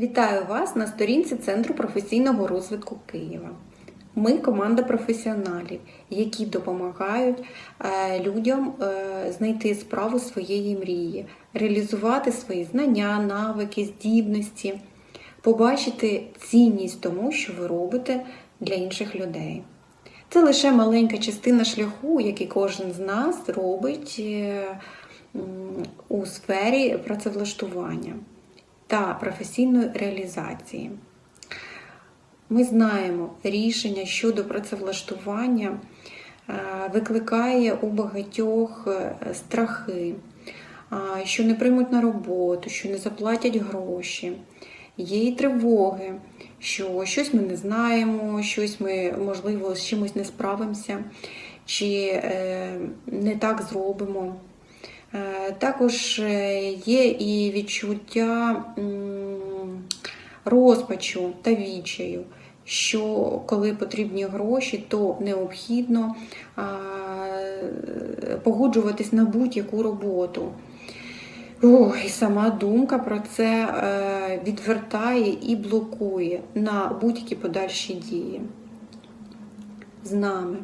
Вітаю вас на сторінці Центру професійного розвитку Києва. Ми команда професіоналів, які допомагають е, людям е, знайти справу своєї мрії, реалізувати свої знання, навики, здібності, побачити цінність тому, що ви робите для інших людей. Це лише маленька частина шляху, який кожен з нас робить е, у сфері працевлаштування та професійної реалізації. Ми знаємо, рішення щодо працевлаштування е, викликає у багатьох е, страхи, що не приймуть на роботу, що не заплатять гроші. Є і тривоги, що щось ми не знаємо, щось ми, можливо, з чимось не справимося, чи е, не так зробимо. Е, Також е, є і відчуття розпачу та відчаю, що коли потрібні гроші, то необхідно погоджуватись на будь-яку роботу. Ох, і сама думка про це е, відвертає і блокує на будь-які подальші дії. З нами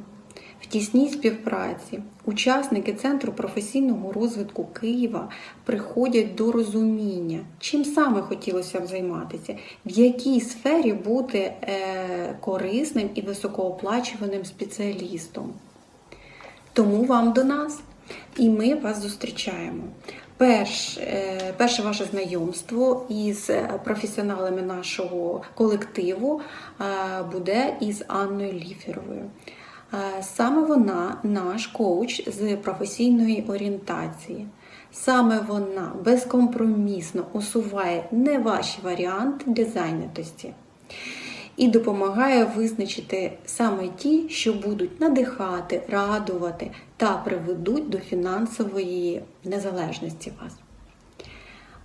в тісній співпраці учасники Центру професійного розвитку Києва приходять до розуміння, чим саме хотілося б займатися, в якій сфері бути е, корисним і високооплачуваним спеціалістом. Тому вам до нас, і ми вас зустрічаємо. Перш, е, перше ваше знайомство із професіоналами нашого колективу е, буде із Анною Ліферовою. Е, Саме вона наш коуч з професійної орієнтації. Саме вона безкомпромісно усуває не ваші варіанти для зайнятості і допомагає визначити саме ті, що будуть надихати, радувати та приведуть до фінансової незалежності вас.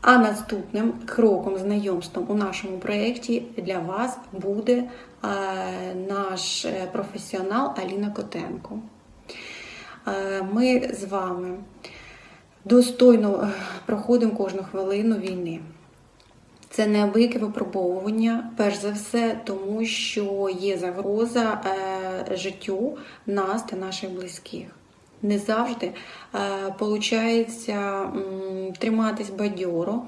А наступним кроком знайомством у нашому проєкті для вас буде е, наш е, професіонал Аліна Котенко. Е, Ми з вами достойно проходимо кожну хвилину війни. Це неабияке випробовування, перш за все, тому що є загроза життю нас та наших близьких. Не завжди виходить триматись бадьоро,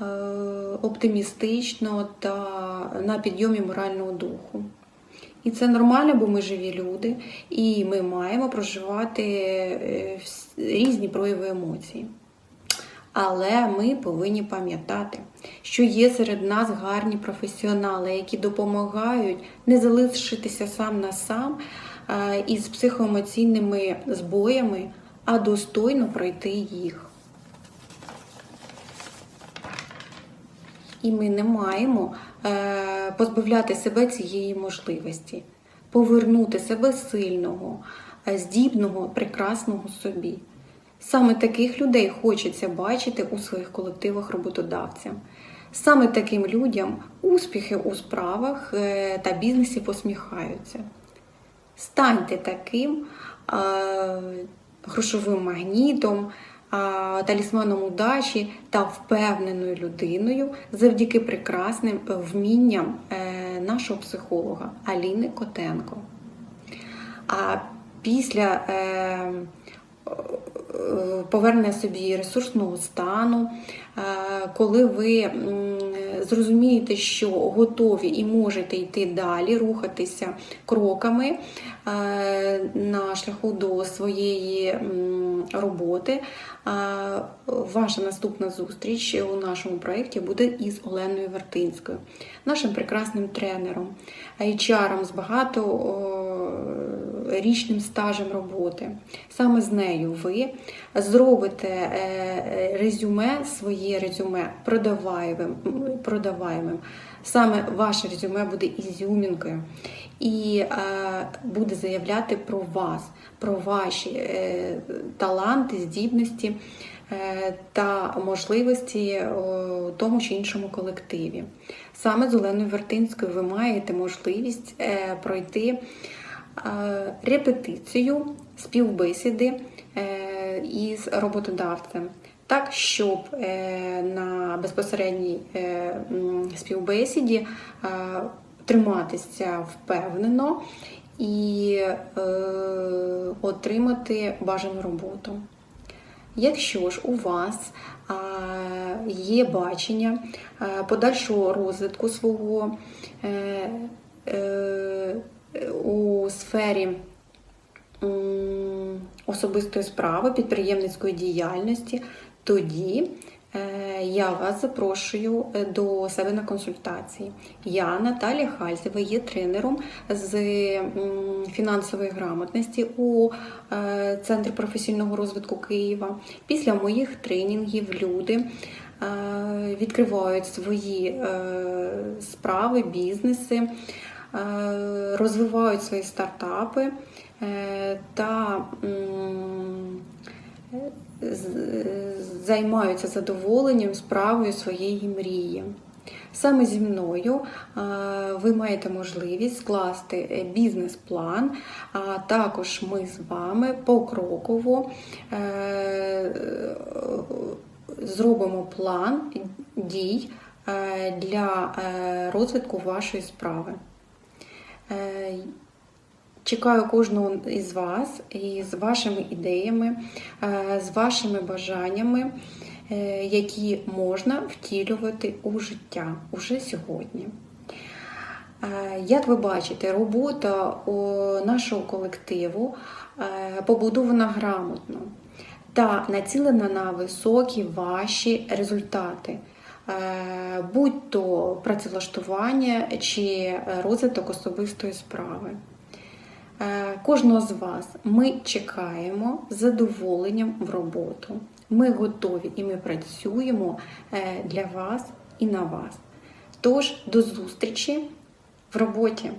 е, оптимістично та на підйомі морального духу. І це нормально, бо ми живі люди, і ми маємо проживати е, різні прояви емоцій. Але ми повинні пам'ятати, що є серед нас гарні професіонали, які допомагають не залишитися сам на сам е, із психоемоційними збоями, а достойно пройти їх. І ми не маємо е, позбавляти себе цієї можливості, повернути себе сильного, е, здібного, прекрасного собі. Саме таких людей хочеться бачити у своїх колективах роботодавцям. Саме таким людям успіхи у справах е, та бізнесі посміхаються. Станьте таким грошовим магнітом, талісманом удачі та впевненою людиною завдяки прекрасним вмінням е, нашого психолога Аліни Котенко. А після е, е, повернення собі ресурсного стану, коли ви зрозумієте, що готові і можете йти далі, рухатися кроками е, на шляху до своєї роботи, е, ваша наступна зустріч у нашому проєкті буде із Оленою Вертинською, нашим прекрасним тренером, HR з багато річним стажем роботи. Саме з нею ви зробите е, резюме, своє резюме продаваємим, продаваємим. Саме ваше резюме буде ізюмінкою і е, буде заявляти про вас, про ваші е, таланти, здібності е, та можливості у тому чи іншому колективі. Саме з Оленою Вертинською ви маєте можливість е, пройти е, репетицію співбесіди е, із роботодавцем. так, щоб е, на безпосередній е, співбесіді е, триматися впевнено і е, отримати бажану роботу. Якщо ж у вас є бачення подальшого розвитку свого е, е, сфері особистої справи, підприємницької діяльності, тоді е, я вас запрошую е, до себе на консультації. Я, Наталія Хальзєва, є тренером з фінансової грамотності у е, Центрі професійного розвитку Києва. Після моїх тренінгів люди відкривають свої справи, бізнеси, розвивають свої стартапи е, та займаються задоволенням справою своєї мрії. Саме зі мною е, ви маєте можливість скласти е, бізнес-план, а також ми з вами покроково е, зробимо план дій е, для е, розвитку вашої справи. Е, Чекаю кожного із вас із вашими ідеями, е, з вашими бажаннями, е, які можна втілювати у життя уже сьогодні. Як ви бачите, робота нашого колективу побудована грамотно та націлена на високі ваші результати, будь то працевлаштування чи розвиток особистої справи. Е, Кожного з вас ми чекаємо з задоволенням в роботу. Ми готові і ми працюємо е, для вас і на вас. Тож до зустрічі в роботі!